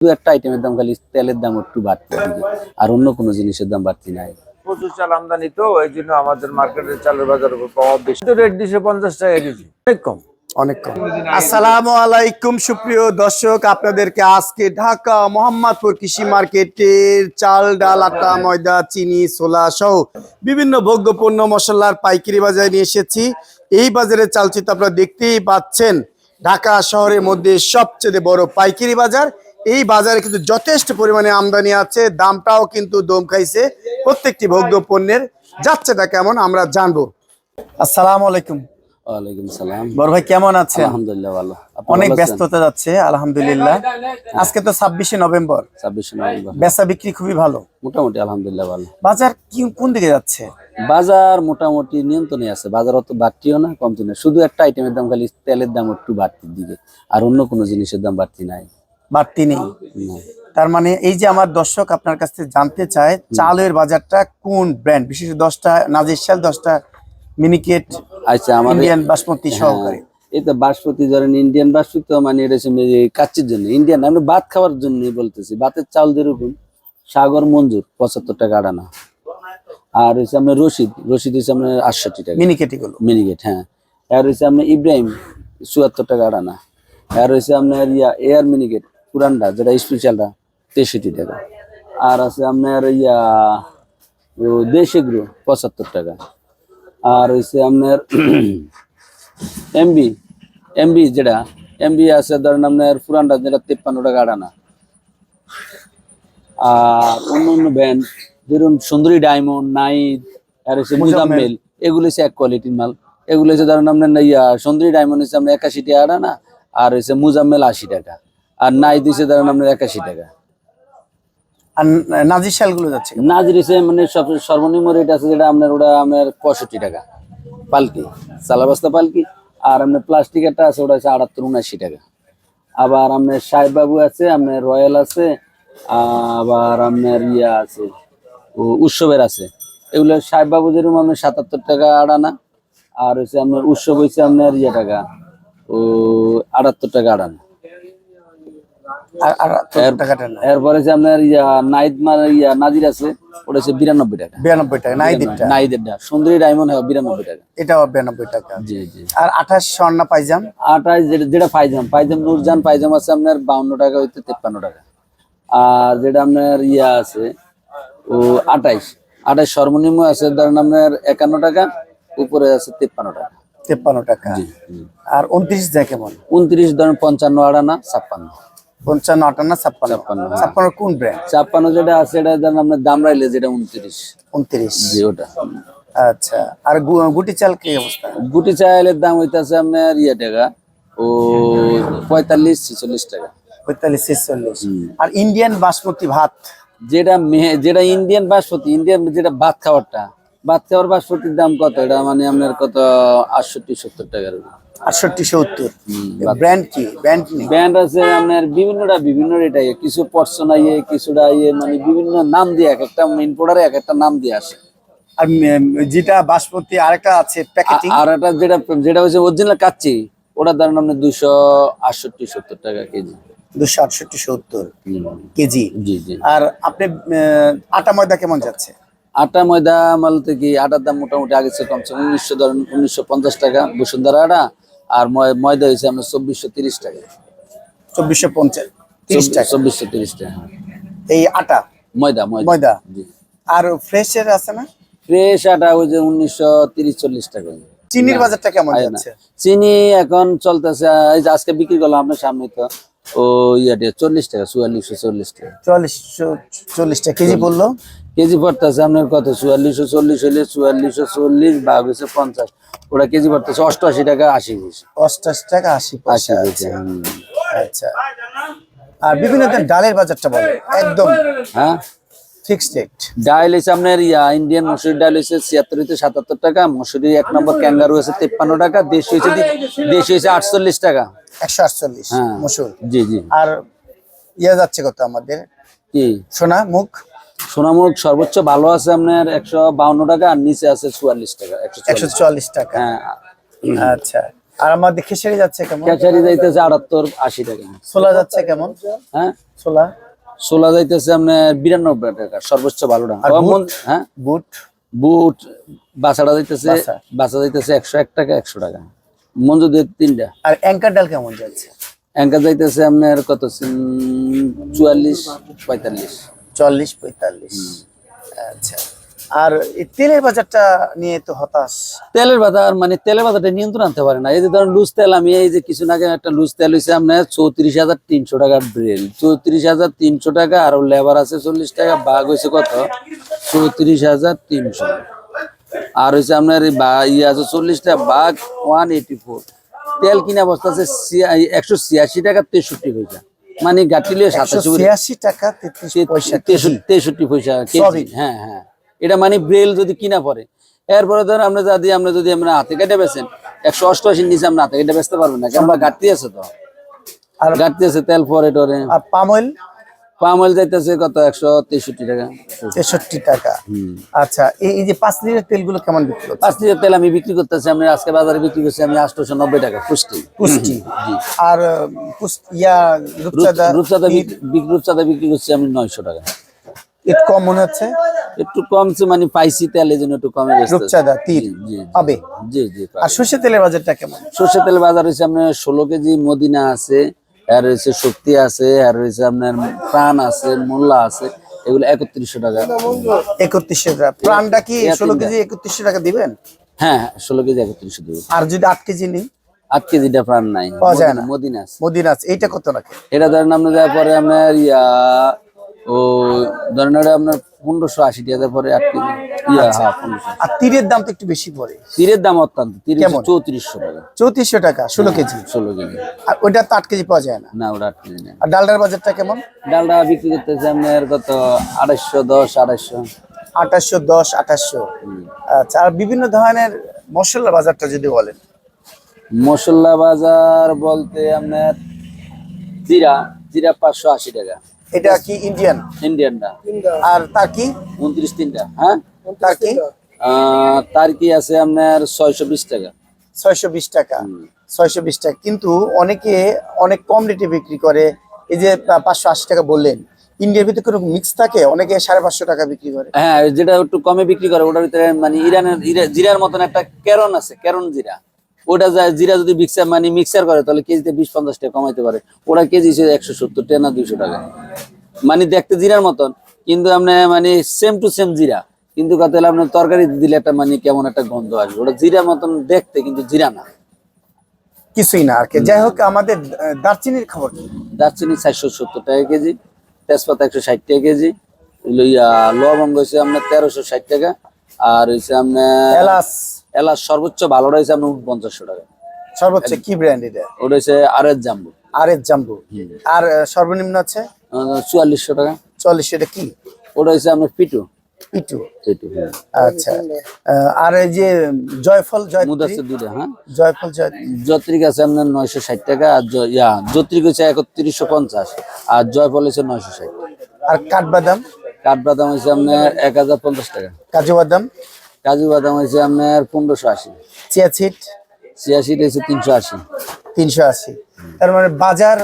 দু একটা আইটেমের দাম খালি তেলের দাম একটু বাড়তে দিকে আর অন্য কোনো জিনিসের দাম বাড়তি নাই। প্রচুর চাল আমদানি তো এই জন্য আমাদের মার্কেটের চালের বাজার উপর প্রভাব বেশি। তো রেট দিছে পঞ্চাশ টাকা কেজি। অনেক কম। অনেক কম। আসসালামু আলাইকুম সুপ্রিয় দর্শক। আপনাদেরকে আজকে ঢাকা মোহাম্মদপুর কৃষি মার্কেটের চাল ডাল আটা ময়দা চিনি ছোলা সহ বিভিন্ন ভোগ্য পণ্য মশলার পাইকারি বাজারে নিয়ে এসেছি। এই বাজারের চালচিত্র আপনারা দেখতেই পাচ্ছেন ঢাকা শহরের মধ্যে সবচেয়ে বড় পাইকারি বাজার। এই বাজারে কিন্তু যথেষ্ট পরিমাণে আমদানি আছে দামটাও কিন্তু দম খাইছে প্রত্যেকটি ভোগ্য পণ্যের যাচ্ছে যাচ্ছেটা কেমন আমরা জানব। আসসালামু আলাইকুম। ওয়ালাইকুম সালাম। বড় ভাই কেমন আছেন? আলহামদুলিল্লাহ ভালো। অনেক ভালো ব্যস্ততা যাচ্ছে আলহামদুলিল্লাহ। আজকে তো ছাব্বিশে নভেম্বর। ছাব্বিশে নভেম্বর। বেচা বিক্রি খুবই ভালো। মোটামুটি আলহামদুলিল্লাহ ভালো। বাজার কি কোন দিকে যাচ্ছে? বাজার মোটামুটি নিয়ন্ত্রণে আছে বাজার অত বাড়তিও না কমতি না। শুধু একটা আইটেমের দাম খালি তেলের দাম একটু বাড়তির দিকে আর অন্য কোনো জিনিসের দাম বাড়তি নাই। বাড়তি নেই। তার মানে এই যে আমার দর্শক আপনার কাছ থেকে জানতে চায় চালের বাজারটা কোন ব্র্যান্ড বিশেষ দশটা নাজিরশাল দশটা মিনিকেট আচ্ছা আমার ইন্ডিয়ান বাসমতি সহকারে। এই তো বাসপতি ধরেন ইন্ডিয়ান বাসপতি তো মানে এটা কাচ্চির জন্য। ইন্ডিয়ান আমরা ভাত খাওয়ার জন্য বলতেছি। ভাতের চাল যেরকম সাগর মঞ্জুর পঁচাত্তর টাকা আড়ানা। আর হচ্ছে আপনার রশিদ রশিদ হচ্ছে আপনার আটষট্টি টাকা। মিনিকেট এগুলো। মিনিগেট হ্যাঁ। আর হচ্ছে আপনার ইব্রাহিম চুয়াত্তর টাকা আড়ানা। আর হচ্ছে আপনার ইয়া এয়ার মিনিগেট পুরানটা যেটা স্পেশালটা তেষট্টি টাকা। আর আছে আপনার ইয়া ও দেশিগ্রো পঁচাত্তর টাকা। আর হচ্ছে আপনার এমবি এমবি যেটা এমবি আছে ধরেন আপনার পুরানটা যেটা তেপ্পান্ন টাকা আড়ানা। আর অন্য অন্য ব্যান্ড ধরুন সুন্দরী ডায়মন্ড নাইদ আর হচ্ছে মুজাম্মেল। এগুলো হচ্ছে এক কোয়ালিটির মাল। এগুলো হচ্ছে ধরেন আপনার ইয়া সুন্দরী ডায়মন্ড হচ্ছে আপনার একাশি টাকা আড়ানা আর হচ্ছে মুজাম্মেল আশি টাকা। আর নাইদ হচ্ছে ধরেন আপনার একাশি টাকা। আর নাজিরশালগুলো যাচ্ছে। নাজির মানে সব সর্বনিম্ন রেট আছে যেটা আপনার ওটা আপনার পঁয়ষট্টি টাকা পালকি পালকি। আর আপনার প্লাস্টিকেরটা আছে ওটা আটাত্তর উনআশি টাকা। আবার আপনার সাহেববাবু আছে আপনার রয়্যাল আছে আবার আপনার ইয়া আছে ও উৎসবের আছে। এগুলো সাহেববাবু যেরকম আপনার সাতাত্তর টাকা আড়ানা আর হচ্ছে আপনার উৎসব হয়েছে আপনার ইয়ে টাকা ও আটাত্তর টাকা আড়ানা। এরপরে যে আপনার ইয়া নাইদ মানে ইয়া নাজির আছে ওটা হচ্ছে বিরানব্বই টাকা। বিরানব্বই টাকা নাইদিনটা নাইদেরটা। সুন্দরী ডায়মন্ড হয় বিরানব্বই টাকা। এটাও বিরানব্বই টাকা। জি জি। আর আঠাশ স্বর্ণা পাইজাম আঠাশ যেটা যেটা পাইজাম পাইজাম নুরজান পাইজাম আছে আপনার বাউন্ন টাকা হইতে তেপ্পান্ন টাকা। আর যেটা আপনার ইয়া আছে ও আঠাইশ আঠাইশ সর্বনিম্ন আছে ধরেন আপনার একান্ন টাকা উপরে আছে তেপ্পান্ন টাকা। তেপ্পান্ন টাকা। আর উনত্রিশ যায় কেমন? উনত্রিশ ধরেন পঞ্চান্ন আড়ানা ছাপ্পান্ন। পঞ্চান্ন আটান্ন ছাপ্পান্ন। ছাপ্পান্ন, হ্যাঁ। কোন ব্র্যান্ড ছাপ্পান্ন যেটা আছে এটা ধরেন আপনার দাম রাইলে যেটা উনত্রিশ। উনত্রিশ। জি ওটা। আচ্ছা আর গুটি চাল কি অবস্থা? গুটি চালের দাম হইতাছে আপনার ইয়ে টাকা ও পঁয়তাল্লিশ ছেচল্লিশ টাকা। পঁয়তাল্লিশ ছেচল্লিশ। আর ইন্ডিয়ান বাসমতি ভাত? যেটা যেটা ইন্ডিয়ান বাসমতি ইন্ডিয়ান যেটা ভাত খাওয়ারটা ভাত খাওয়ার বাসমতির দাম কত? এটা মানে আপনার কত আটষট্টি সত্তর টাকার আটষট্টি সত্তর। ব্র্যান্ড কি? ব্র্যান্ড নেই। ব্যান্ড আছে আপনার বিভিন্নটা বিভিন্ন রেটে কিছু পর্সনা ইয়ে কিছুটা ইয়ে মানে বিভিন্ন নাম দিয়ে এক একটা ইম্পোর্টারে এক একটা নাম দিয়ে আসে। আর যেটা বাসমতি আরেকটা আছে প্যাকেটিং আর একটা যেটা যেটা হচ্ছে অরিজিনাল কাচ্চি ওটার দাম আপনার দুশো আটষট্টি সত্তর টাকা কেজি। দুশো আটষট্টি সত্তর কেজি। জি জি। আর আপনি আটা ময়দা কেমন যাচ্ছে? আটা ময়দা মাল থেকে আটার দাম মোটামুটি আগে কমছে। উনিশশো ধরেন উনিশশো পঞ্চাশ টাকা বসুন্ধরা আটা। আর ময়দা হয়েছে আমরা চব্বিশশো তিরিশ টাকা। চব্বিশশো পঞ্চাশ। তিরিশ টাকা। চব্বিশশো তিরিশ টাকা এই আটা? ময়দা ময়দা। আর ফ্রেশের আছে না? ফ্রেশ আটা ওই যে উনিশশো তিরিশ চল্লিশ টাকা চিনির বাজারটা কেমন হয়। চিনি এখন চলতেছে আজকে বিক্রি করলাম আপনার সামনে তো। ও ইয়াতে চল্লিশ টাকা চুয়াল্লিশশো চল্লিশ টাকা। চুয়াল্লিশশো চল্লিশ টাকা কেজি পড়ল কেজি পড়তেছে আপনার কত? চুয়াল্লিশশো চল্লিশ হলে চুয়াল্লিশশো চল্লিশ ভাগ হচ্ছে পঞ্চাশ। ওরা কেজি পড়তেছে অষ্টআশি টাকা আশি পয়সা অষ্টাশি টাকা আশি আশি পয়সা হুম। আচ্ছা। আর বিভিন্ন ডালের বাজারটা বলো একদম। হ্যাঁ? Fixed rate. ডাল হচ্ছে আপনার ইয়া ইন্ডিয়ান মসুরি ডাল হচ্ছে ছিয়াত্তর হচ্ছে সাতাত্তর টাকা মসুরি এক নম্বর ক্যাঙ্গারু হচ্ছে তেপ্পান্ন টাকা দেশি হচ্ছে দেশি হচ্ছে আটচল্লিশ টাকা। একশো আটচল্লিশ হ্যাঁ। মসুর। জি জি। আর ইয়ে যাচ্ছে কত আমাদের? কি? সোনা মুখ? সোনামুখ সর্বোচ্চ ভালো আছে আপনার একশো বাউন্ন টাকা আর নিচে আছে চুয়াল্লিশ টাকা একশো একশো চুয়াল্লিশ টাকা। হ্যাঁ। আচ্ছা। আর আমাদের খেসারি যাচ্ছে কেমন? খেসারি যাইতেছে আটাত্তর আশি টাকা। ছোলা যাচ্ছে কেমন? হ্যাঁ। ছোলা? ছোলা যাইতেছে আপনার বিরানব্বই টাকা সর্বোচ্চ ভালোটা হ্যাঁ? বুট? বুট বাসাটা যাইতেছে বাসা। যাইতেছে একশো এক টাকা একশো টাকা। মঞ্জু দিয়ে তিনটা। আর অ্যাঙ্কার ডাল কেমন যাচ্ছে? অ্যাঙ্কার যাইতেছে আপনার কত চুয়াল্লিশ পঁয়তাল্লিশ। চল্লিশ পঁয়তাল্লিশ। আচ্ছা। আর এই তেলের বাজারটা নিয়ে তো হতাশ। তেলের বাজার মানে তেলের বাজারটা নিয়ন্ত্রণ আনতে পারে না। এই যে ধরেন লুজ তেল আমি এই যে কিছু আগে একটা লুজ তেল হয়েছে আপনার চৌত্রিশ হাজার তিনশো টাকার ব্রেল চৌত্রিশ হাজার তিনশো টাকা আর লেবার আছে চল্লিশ টাকা বাঘ হয়েছে কত? চৌত্রিশ হাজার তিনশো। আর হয়েছে আপনার ইয়ে আছে চল্লিশ টাকা বাঘ ওয়ান এইটি ফোর। তেল কিনা বস্তা আছে একশো ছিয়াশি টাকা তেষট্টি পয়সা। মানে গাটিলে সাতাশি টাকা। তেষট্টি তেষট্টি পয়সা কেজি। হ্যাঁ হ্যাঁ। এটা মানে ব্রেল যদি কিনা পরে। এরপরে ধর আমরা যদি আমরা যদি আমরা হাতে কেটে বেছেন একশো অষ্টআশির নিচে আমরা হাতে কেটে বেচতে পারবেন না বা ঘাটতি আছে তো। আর ঘাটতি আছে তেল পরে টরে। আর পাম অয়েল? পাম অয়েল যাইতেছে কত? একশো তেষট্টি টাকা। তেষট্টি টাকা। আচ্ছা এই যে পাঁচ লিটার তেলগুলো কেমন বিক্রি পাঁচ লিটার তেল আমি বিক্রি করতেছি আমি আজকে বাজারে বিক্রি করছি আমি আটশোশো নব্বই টাকা পুষ্টি। পুষ্টি। আর ইয়া রূপচাঁদা রূপচাঁদা রূপচাঁদা বিক্রি করছি আমি নয়শো টাকা। একটু কম মনে হচ্ছে? একটু কমছে মানে পাইছি তেল জন্য একটু কমে গেছে রূপচাঁদা তীর জি জি পাবে? জি জি আর সর্ষে তেলের বাজারটা কেমন? সর্ষে তেল বাজার হয়েছে আপনার ষোলো কেজি মদিনা আছে আর রয়েছে শক্তি আছে আর রয়েছে আপনার প্রাণ আছে মোল্লা আছে এগুলো একত্রিশশো টাকা। একত্রিশশো টাকা। প্রাণটা কি ষোলো কেজি একত্রিশশো টাকা দিবেন? হ্যাঁ হ্যাঁ, ষোলো কেজি একত্রিশশো দিবেন আর যদি আট কেজি নেই? আট কেজিটা প্রাণ নাই। পাওয়া যায় মদিনা- না। মদিনা আছে। মদিনা আছে। এইটা কত রাখে এটা ধরেন আপনার পরে আপনার ইয়া ও ধরেন ওটা আপনার পনেরোশো আশি টাকা পরে আট কেজি। ইয়া হ্যাঁ পনেরোশো আর তীরের দাম তো একটু বেশি পড়ে। তীরের দাম অত্যন্ত তিরিশ কেমন? চৌত্রিশশো টাকা। চৌত্রিশশো টাকা ষোলো কেজি? ষোলো কেজি। আর ওইটা তো আট কেজি পাওয়া যায় না? না ওটা আট কেজি না আর ডালডার বাজারটা কেমন? ডালটা বিক্রি করতেছে আপনার কত? আড়াইশো দশ আড়াইশো। আঠাশশো দশ আঠাশশো। আচ্ছা আর বিভিন্ন ধরনের মশলা বাজারটা যদি বলেন। মশলা বাজার বলতে আপনার জিরা জিরা পাঁচশো আশি টাকা। এটা কি ইন্ডিয়ান ইন্ডিয়ানটা আর তার কি? উনত্রিশ তিনটা হ্যাঁ? তার কি? আহ, তার কি আছে আপনার ছয়শো বিশ টাকা। ছয়শো বিশ টাকা। ছয়শো বিশ টাকা। কিন্তু অনেকে অনেক কম রেটে বিক্রি করে। এই যে পাঁচশো আশি টাকা বললেন ইন্ডিয়ার ভিতরে কোনো মিক্স থাকে? অনেকে সাড়ে পাঁচশো টাকা বিক্রি করে। হ্যাঁ যেটা একটু কমে বিক্রি করে ওটার ভিতরে মানে ইরানের জিরার মতন একটা ক্যারন আছে ক্যারন জিরা। ওটা যা- জিরা যদি মিক্সার মানে মিক্সার করে তাহলে কেজিতে বিশ পঞ্চাশ টাকা কমাইতে পারে। ওটা কেজি সে একশো সত্তর টাকা না দুইশো টাকা। মানে দেখতে জিরার মতন কিন্তু আপনি মানে সেম টু সেম জিরা। কিন্তু কত হলে আপনার তরকারি দিলে একটা মানে কেমন একটা গন্ধ আসবে। ওটা জিরা মতন দেখতে কিন্তু জিরা না। কিছুই না আর কি। যাই হোক আমাদের দারচিনির খবর কি? দারচিনি চারশো সত্তর টাকা কেজি তেজপাতা একশো ষাট টাকা কেজি লইয়া লবঙ্গ হয়েছে আপনার তেরোশো ষাট টাকা আর হয়েছে আপনার এলাচ। এলাচ সর্বোচ্চ ভালোটা হয়েছে আপনার পঞ্চাশশো টাকা। সর্বোচ্চ কি ব্র্যান্ড এটা? ওটা হচ্ছে আর এস জাম্বু। আর এস জাম্বু আর সর্বনিম্ন আছে? চুয়াল্লিশশো টাকা। চল্লিশ এটা কি? ওটা হচ্ছে আপনার পিটু। পিটু? পিটু হ্যাঁ। আচ্ছা। আর এই যে জয়ফল জয়ত্রী? হ্যাঁ। জয়ফল আছে আপনার নয়শো ষাট টাকা আর ইয়া হচ্ছে একত্রিশশো পঞ্চাশ আর জয়ফল হচ্ছে নয়শো ষাট। আর কাঠবাদাম? কাঠবাদাম হচ্ছে আপনার এক হাজার পঞ্চাশ টাকা। কাজু বাদাম? কাজু বাদাম হচ্ছে আপনার পনেরোশো আশি। চিয়াছিট ছিয়াশি হচ্ছে তিনশো আশি। তিনশো আশি। তার মানে বাজার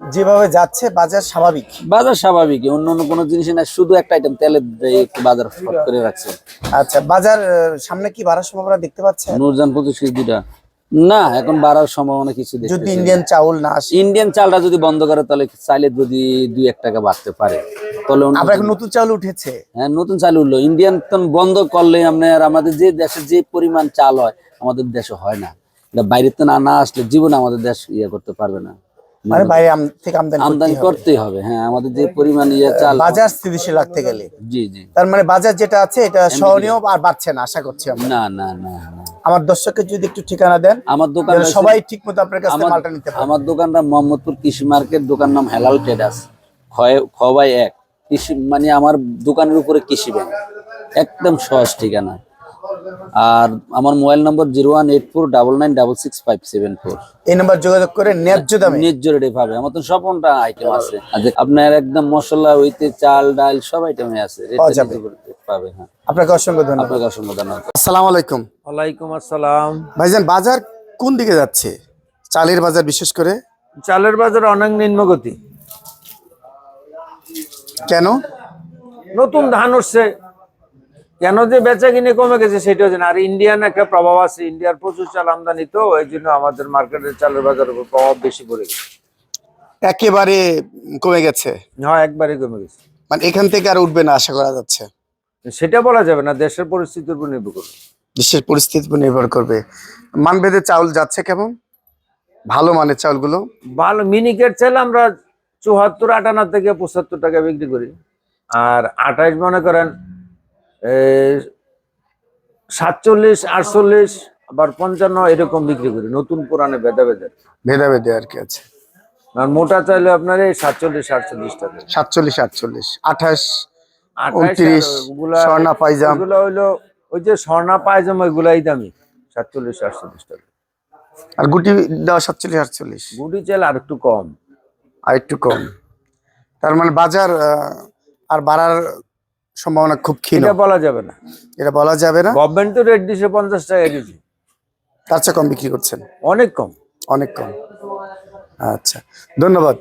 যেভাবে যাচ্ছে বাজার স্বাভাবিক। বাজার স্বাভাবিক অন্য অন্য কোনো জিনিস না শুধু একটা আইটেম তেলের দায়ে একটু বাজার ফট করে রাখছে। আচ্ছা বাজার সামনে কি বাড়ার সম্ভাবনা দেখতে পাচ্ছেন? নূরজান পঁচিশ দুটা না এখন বাড়ার সম্ভাবনা কিছু যদি ইন্ডিয়ান চাউল না আসে? ইন্ডিয়ান চালটা যদি বন্ধ করে তাহলে চাইলে যদি দুই এক টাকা বাড়তে পারে। তাহলে আবার এখন নতুন চাল উঠেছে। হ্যাঁ নতুন চাল উঠল। ইন্ডিয়ান তো বন্ধ করলে আপনার আমাদের যে দেশে যে পরিমাণ চাল হয় আমাদের দেশে হয় না। বাইরে তো না না আসলে জীবনে আমাদের দেশ ইয়ে করতে পারবে না। মানে বাইরে আম- থেকে আমদানি আমদানি হবে। করতেই হবে হ্যাঁ আমাদের যে পরিমাণ ইয়ে চাল বাজার স্থিতিশীল রাখতে গেলে। জি জি। তার মানে বাজার যেটা আছে এটা সহনীয় আর বাড়ছে না আশা করছি আমরা। না না না না। আমার দর্শককে যদি একটু ঠিকানা দেন আমার দোকান সবাই ঠিক মতো আপনার কাছে মালটা নিতে পারে। আমার দোকানটা মোহাম্মদপুর কৃষি মার্কেট দোকান নাম হেলাল ট্রেডার্স। খয় খবাই এক। কৃষি মানে আমার দোকানের উপরে কৃষি ব্যাংক। একদম সহজ ঠিকানা। আর আমার mobile number zero one eight four double nine double six five seven four. এই নাম্বার যোগাযোগ করে ন্যায্য দামে। ন্যায্য রেটে পাবে। আমার তো সবটা আইটেম আছে। আপনার একদম মশলা হইতে চাল ডাল সব আইটেমে আছে। পাবে হ্যাঁ। আপনাকে অসংখ্য ধন্যবাদ। আপনাকে অসংখ্য ধন্যবাদ। আসসালামু আলাইকুম। ওয়ালাইকুম আসসালাম। ভাইজান বাজার কোন দিকে যাচ্ছে? চালের বাজার বিশেষ করে? চালের বাজার অনেক নিম্নগতি। কেন? নতুন ধান উঠছে। কেন যে বেচা কিনে কমে গেছে সেটাও জানি আর ইন্ডিয়ান একটা প্রভাব আছে ইন্ডিয়ার প্রচুর চাল আমদানি তো এই জন্য আমাদের মার্কেটের চালের বাজারের উপর প্রভাব বেশি পড়ে গেছে। একেবারে কমে গেছে? হ্যাঁ একবারে কমে গেছে। মানে এখান থেকে আর উঠবে না আশা করা যাচ্ছে? সেটা বলা যাবে না দেশের পরিস্থিতির উপর নির্ভর করবে। দেশের পরিস্থিতির উপর নির্ভর করবে। মানভেদে চাউল যাচ্ছে কেমন? ভালো মানের চাউলগুলো? ভালো মিনিকেট চাল আমরা চুয়াত্তর আটান্ন থেকে পঁচাত্তর টাকা বিক্রি করি। আর আঠাইশ মনে করেন সাতচল্লিশ আটচল্লিশ আবার পঞ্চান্ন এরকম বিক্রি করি নতুন পুরানে বেদা ভেদাভেদে আর কি আছে। আর মোটা চাইলে আপনার এই সাতচল্লিশ আটচল্লিশ টাকা। সাতচল্লিশ আটচল্লিশ আঠাশ উনত্রিশ, স্বর্ণা পায়জাম। ওগুলা হইল ওই যে স্বর্ণা পায়জাম ওইগুলাই দামি সাতচল্লিশ আটচল্লিশ টাকা। আর গুটি দেওয়া সাতচল্লিশ আটচল্লিশ? গুটি চাল আর একটু কম। আর একটু কম। তার মানে বাজার আর বাড়ার সম্ভাবনা খুব ক্ষীণ। এটা বলা যাবে না। এটা বলা যাবে না। গভর্নমেন্ট তো রেট দিছে পঞ্চাশ টাকা কেজি। তার চেয়ে কম বিক্রি করছেন? অনেক কম। অনেক কম। আচ্ছা ধন্যবাদ।